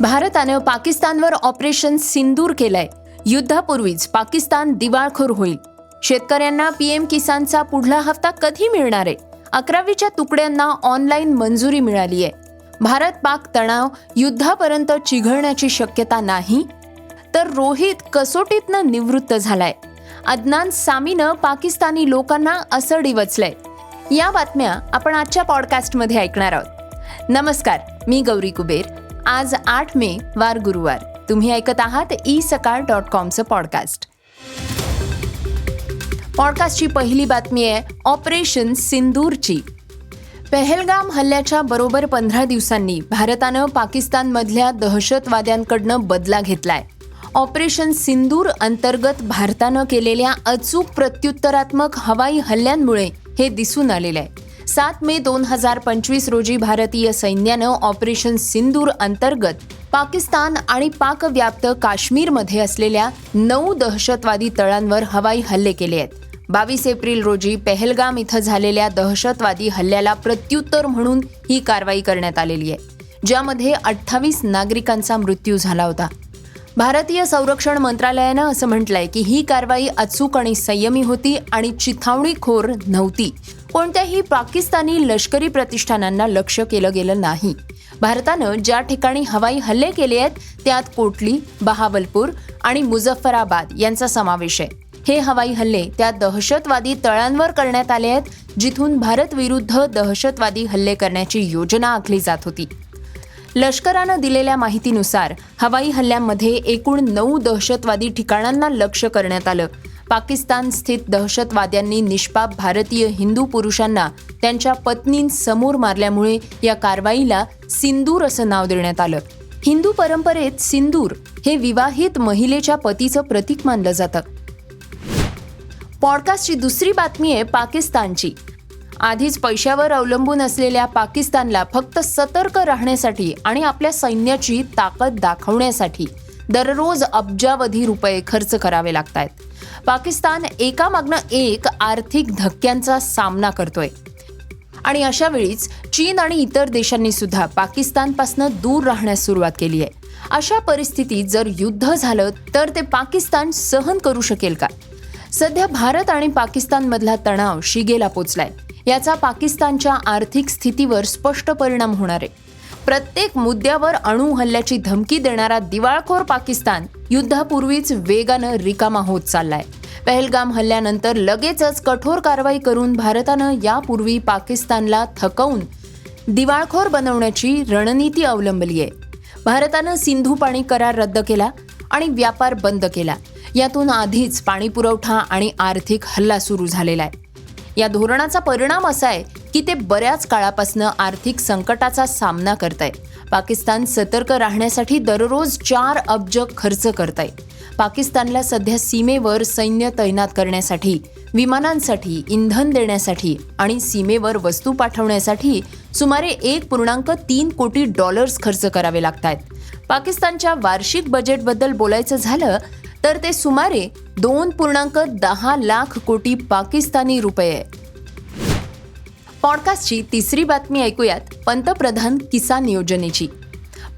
भारतानं पाकिस्तानवर ऑपरेशन सिंदूर केलंय. युद्धापूर्वीच पाकिस्तान दिवाळखोर होईल. शेतकऱ्यांना पीएम किसानचा पुढला हप्ता कधी मिळणार आहे? अकरावीच्या तुकड्यांना ऑनलाईन मंजुरी मिळाली आहे भारत पाक तणाव युद्धापर्यंत चिघळण्याची शक्यता नाही? तर रोहित कसोटीतनं निवृत्त झालाय. अदनान सामीनं पाकिस्तानी लोकांना असं डिवचलंय या बातम्या आपण आजच्या पॉडकास्टमध्ये ऐकणार आहोत. नमस्कार मी गौरी कुबेर. आज आठ मे वार गुरुवार. तुम्ही ऐकत आहात ई सकाळ डॉट कॉमचं पॉडकास्ट. पॉडकास्टची पहिली बातमी आहे ऑपरेशन सिंदूरची. पहलगाम हल्ल्याच्या बरोबर पंधरा दिवसांनी भारतानं पाकिस्तानमधल्या दहशतवाद्यांकडनं बदला घेतलाय. ऑपरेशन सिंदूर अंतर्गत भारतानं केलेल्या अचूक प्रत्युत्तरात्मक हवाई हल्ल्यांमुळे हे दिसून आलेलं आहे. सात मे दोन हजार पंचवीस रोजी भारतीय सैन्यानं ऑपरेशन सिंदूर अंतर्गत पाकिस्तान आणि पाकव्याप्त काश्मीरमध्ये असलेल्या नऊ दहशतवादी तळांवर हवाई हल्ले केले आहेत. बावीस एप्रिल रोजी पेहलगाम इथं झालेल्या दहशतवादी हल्ल्याला प्रत्युत्तर म्हणून ही कारवाई करण्यात आलेली आहे ज्यामध्ये अठ्ठावीस नागरिकांचा मृत्यू झाला होता. भारतीय संरक्षण मंत्रालयानं असं म्हटलंय की ही कारवाई अचूक आणि संयमी होती आणि चिथावणीखोर नव्हती. कोणत्याही पाकिस्तानी लष्करी प्रतिष्ठानांना लक्ष्य केलं गेलं नाही. भारतानं ज्या ठिकाणी हवाई हल्ले केले आहेत त्यात कोटली बहावलपूर आणि मुझफ्फराबाद यांचा समावेश आहे. हे हवाई हल्ले त्या दहशतवादी तळांवर करण्यात आले आहेत जिथून भारत विरुद्ध दहशतवादी हल्ले करण्याची योजना आखली जात होती. लष्करानं दिलेल्या माहितीनुसार हवाई हल्ल्यांमध्ये एकूण नऊ दहशतवादी ठिकाणांना लक्ष्य करण्यात आलं. पाकिस्तान स्थित दहशतवाद्यांनी निष्पाप भारतीय हिंदू पुरुषांना त्यांच्या पत्नींसमोर मारल्यामुळे या कारवाईला सिंदूर असं नाव देण्यात आलं. हिंदू परंपरेत सिंदूर हे विवाहित महिलेच्या पतीचं प्रतीक मानलं जातं. पॉडकास्टची दुसरी बातमी आहे पाकिस्तानची. आधीच पैशावर अवलंबून असलेल्या पाकिस्तानला फक्त सतर्क राहण्यासाठी आणि आपल्या सैन्याची ताकद दाखवण्यासाठी दररोज अब्जावधी रुपये खर्च करावे लागत आहेत पाकिस्तान एकामागनं एक आर्थिक धक्क्यांचा सामना करतोय. आणि अशा वेळीच चीन आणि इतर देशांनी सुद्धा पाकिस्तानपासून दूर राहण्यास सुरुवात केली आहे. अशा परिस्थितीत जर युद्ध झालं तर ते पाकिस्तान सहन करू शकेल का? सध्या भारत आणि पाकिस्तानमधला तणाव शिगेला पोचलाय. याचा पाकिस्तानच्या आर्थिक स्थितीवर स्पष्ट परिणाम होणार आहे. प्रत्येक मुद्द्यावर अणू हल्ल्याची धमकी देणारा दिवाळखोर पाकिस्तान युद्धापूर्वीच वेगानं रिकामा होत चाललाय. पहलगाम हल्ल्यानंतर लगेचच कठोर कारवाई करून भारतानं यापूर्वी पाकिस्तानला थकवून दिवाळखोर बनवण्याची रणनीती अवलंबली आहे. भारतानं सिंधू पाणी करार रद्द केला आणि व्यापार बंद केला. यातून आधीच पाणी पुरवठा आणि आर्थिक हल्ला सुरू झालेला आहे. या धोरणाचा परिणाम असा आहे की ते बऱ्याच काळापासून आर्थिक संकटाचा सामना करत आहे पाकिस्तान सतर्क राहण्यासाठी दररोज चार अब्ज खर्च करत आहे पाकिस्तानला सध्या सीमेवर सैन्य तैनात करण्यासाठी विमानांसाठी इंधन देण्यासाठी आणि सीमेवर वस्तू पाठवण्यासाठी सुमारे एक पूर्णांक तीन कोटी डॉलर्स खर्च करावे लागत आहेत पाकिस्तानच्या वार्षिक बजेटबद्दल बोलायचं झालं तर ते सुमारे दोन पूर्णांक दहा लाख कोटी पाकिस्तानी रुपये आहे पॉडकास्टची तिसरी बातमी ऐकूयात. पंतप्रधान किसान योजनेची.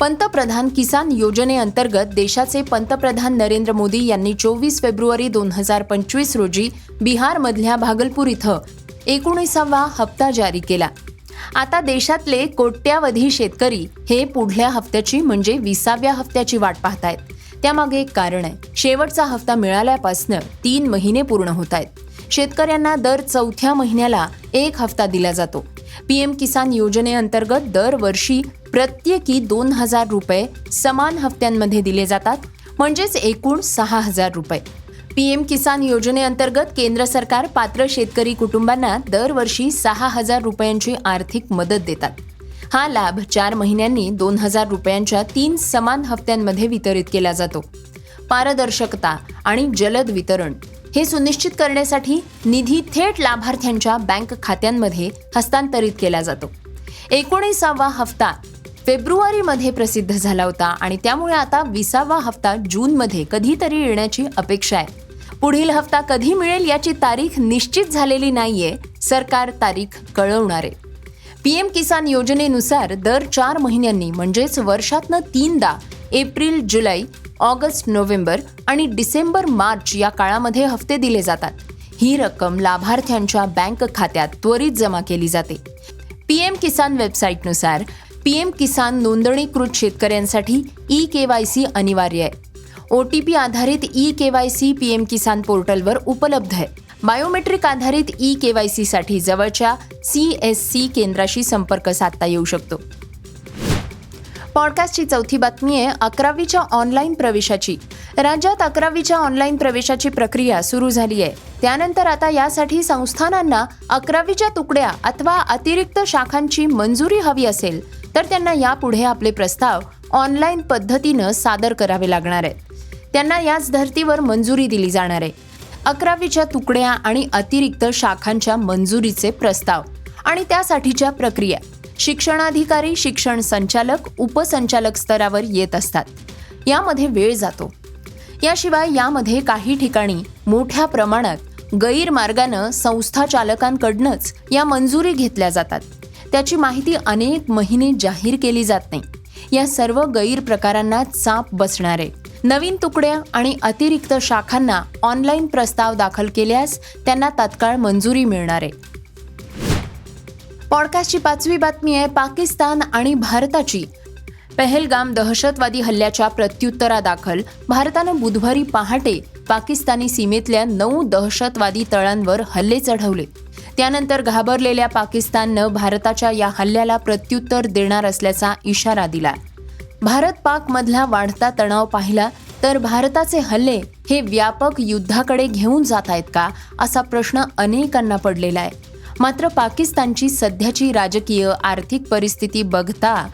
पंतप्रधान किसान योजनेअंतर्गत देशाचे पंतप्रधान नरेंद्र मोदी यांनी चोवीस फेब्रुवारी दोन हजार पंचवीस रोजी बिहारमधल्या भागलपूर इथं एकोणीसावा हप्ता जारी केला. आता देशातले कोट्यावधी शेतकरी हे पुढल्या हप्त्याची म्हणजे विसाव्या हप्त्याची वाट पाहतायत. त्यामागे एक कारण आहे. शेवटचा हप्ता मिळाल्यापासनं तीन महिने पूर्ण होत आहेत शेतकऱ्यांना दर चौथ्या महिन्याला एक हप्ता दिला जातो. पीएम किसान योजनेअंतर्गत दरवर्षी प्रत्येकी दोन हजार रुपये समान हप्त्यांमध्ये दिले जातात म्हणजेच एकूण सहा हजार रुपये. पीएम किसान योजनेअंतर्गत केंद्र सरकार पात्र शेतकरी कुटुंबांना दरवर्षी सहा हजार रुपयांची आर्थिक मदत देतात. हा लाभ चार महिन्यांनी दोन हजार रुपयांच्या तीन समान हप्त्यांमध्ये वितरित केला जातो. पारदर्शकता आणि जलद वितरण. हे सुनिश्चित करण्यासाठी निधी थेट लाभार्थ्यांच्या बँक खात्यांमध्ये हस्तांतरित केला जातो. एकोणीसावा हप्ता फेब्रुवारीमध्ये प्रसिद्ध झाला होता आणि त्यामुळे आता विसावा हप्ता जूनमध्ये कधीतरी येण्याची अपेक्षा आहे. पुढील हप्ता कधी मिळेल याची तारीख निश्चित झालेली नाहीये सरकार तारीख कळवणार. आहे पी एम किसान योजनेनुसार दर चार महिन्यांनी म्हणजेच वर्षातनं तीनदा एप्रिल जुलै ऑगस्ट नोव्हेंबर आणि डिसेंबर मार्च या काळामध्ये हप्ते दिले जातात. ही रक्कम लाभार्थ्यांच्या बँक खात्यात त्वरित जमा केली जाते. पी एम किसान वेबसाईटनुसार पी एम किसान नोंदणीकृत शेतकऱ्यांसाठी ई के वाय सी अनिवार्य आहे. ओ टी पी आधारित E K Y C P M Kisan पोर्टलवर उपलब्ध आहे. बायोमेट्रिक आधारित ई के वाय सीसाठी जवळच्या सी एस सी केंद्राशी संपर्क साधता येऊ शकतो. पॉडकास्टची चौथी बातमी आहे अकरावीच्या ऑनलाईन प्रवेशाची. राज्यात अकरावीच्या ऑनलाईन प्रवेशाची प्रक्रिया सुरू झाली आहे. त्यानंतर आता यासाठी संस्थानांना अकरावीच्या तुकड्या अथवा अतिरिक्त शाखांची मंजुरी हवी असेल तर त्यांना यापुढे आपले प्रस्ताव ऑनलाईन पद्धतीनं सादर करावे लागणार आहेत. त्यांना याच धर्तीवर मंजुरी दिली जाणार आहे. अकरावीच्या तुकड्या आणि अतिरिक्त शाखांच्या मंजुरीचे प्रस्ताव आणि त्यासाठीच्या प्रक्रिया. शिक्षणाधिकारी शिक्षण संचालक उपसंचालक स्तरावर येत असतात. यामध्ये वेळ जातो. याशिवाय यामध्ये काही ठिकाणी मोठ्या प्रमाणात गैरमार्गानं संस्था चालकांकडनंच या मंजुरी घेतल्या जातात. त्याची माहिती अनेक महिने जाहीर केली जात नाही. या सर्व गैरप्रकारांना चाप बसणारे नवीन तुकड्या आणि अतिरिक्त शाखांना ऑनलाईन प्रस्ताव दाखल केल्यास त्यांना तात्काळ मंजुरी मिळणार. आहे पॉडकास्टची पाचवी बातमी आहे पाकिस्तान आणि भारताची. पहलगाम दहशतवादी हल्ल्याच्या प्रत्युत्तरादाखल. भारतानं बुधवारी पहाटे पाकिस्तानी सीमेतल्या नऊ दहशतवादी तळांवर हल्ले चढवले. त्यानंतर घाबरलेल्या पाकिस्ताननं भारताच्या या हल्ल्याला प्रत्युत्तर देणार असल्याचा इशारा दिला. भारत पाकमधला वाढता तणाव पाहिला तर भारताचे हल्ले हे व्यापक युद्धाकडे घेऊन जात आहेत का असा प्रश्न अनेकांना पडलेला आहे. मात्र पाकिस्तानची सध्याची राजकीय आर्थिक परिस्थिती बघता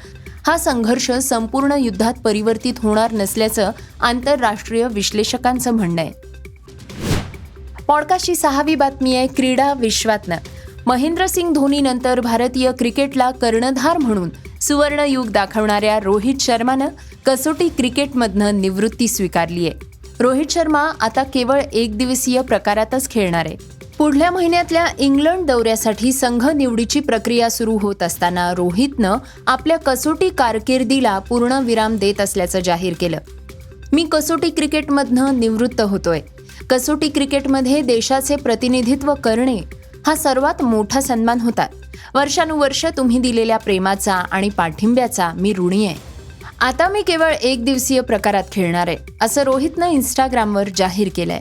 हा संघर्ष संपूर्ण युद्धात परिवर्तित होणार नसल्याचं आंतरराष्ट्रीय विश्लेषकांचं म्हणणं आहे. पॉडकास्टची सहावी बातमी आहे क्रीडा विश्वातनं. महेंद्रसिंग धोनीनंतर भारतीय क्रिकेटला कर्णधार म्हणून सुवर्णयुग दाखवणाऱ्या रोहित शर्मानं कसोटी क्रिकेटमधनं निवृत्ती स्वीकारली आहे रोहित शर्मा आता केवळ एकदिवसीय प्रकारातच खेळणार आहे. पुढल्या महिन्यातल्या इंग्लंड दौऱ्यासाठी संघ निवडीची प्रक्रिया सुरू होत असताना रोहितनं आपल्या कसोटी कारकिर्दीला पूर्ण विराम देत असल्याचं जाहीर केलं. मी कसोटी क्रिकेटमधनं निवृत्त होतोय. कसोटी क्रिकेटमध्ये देशाचे प्रतिनिधित्व करणे हा सर्वात मोठा सन्मान होता. वर्षानुवर्ष तुम्ही दिलेल्या प्रेमाचा आणि पाठिंब्याचा मी ऋणी आहे. आता मी केवळ एक दिवसीय प्रकारात खेळणार आहे असं रोहितनं इंस्टाग्रामवर जाहीर केलंय.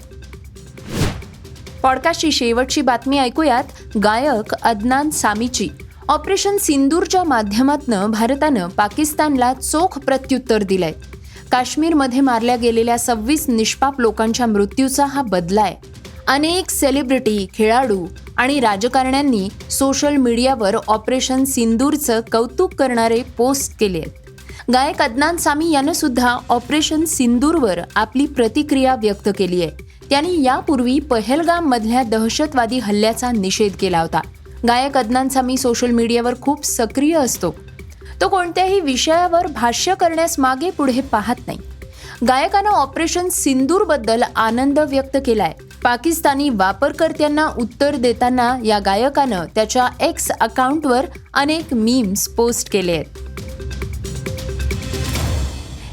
पॉडकास्टची शेवटची बातमी ऐकूयात. गायक अदनान सामीची. ऑपरेशन सिंदूरच्या माध्यमातनं भारतानं पाकिस्तानला चोख प्रत्युत्तर दिलंय. काश्मीरमध्ये मारल्या गेलेल्या सव्वीस निष्पाप लोकांच्या मृत्यूचा हा बदला आहे अनेक सेलिब्रिटी खेळाडू आणि राजकारण्यांनी सोशल मीडियावर ऑपरेशन सिंदूरचं कौतुक करणारे पोस्ट केले आहेत. गायक अदनान सामी यानं सुद्धा ऑपरेशन सिंदूरवर आपली प्रतिक्रिया व्यक्त केली आहे. त्यांनी यापूर्वी पहलगाम मधल्या दहशतवादी हल्ल्याचा निषेध केला होता. गायक अदनान सामी सोशल मीडियावर खूप सक्रिय असतो. तो कोणत्याही विषयावर भाष्य करण्यास मागे पुढे पाहत नाही. गायकानं ऑपरेशन सिंदूरबद्दल आनंद व्यक्त केलाय. पाकिस्तानी वापरकर्त्यांना उत्तर देताना या गायकानं त्याच्या एक्स अकाउंटवर अनेक मीम्स पोस्ट केले आहेत.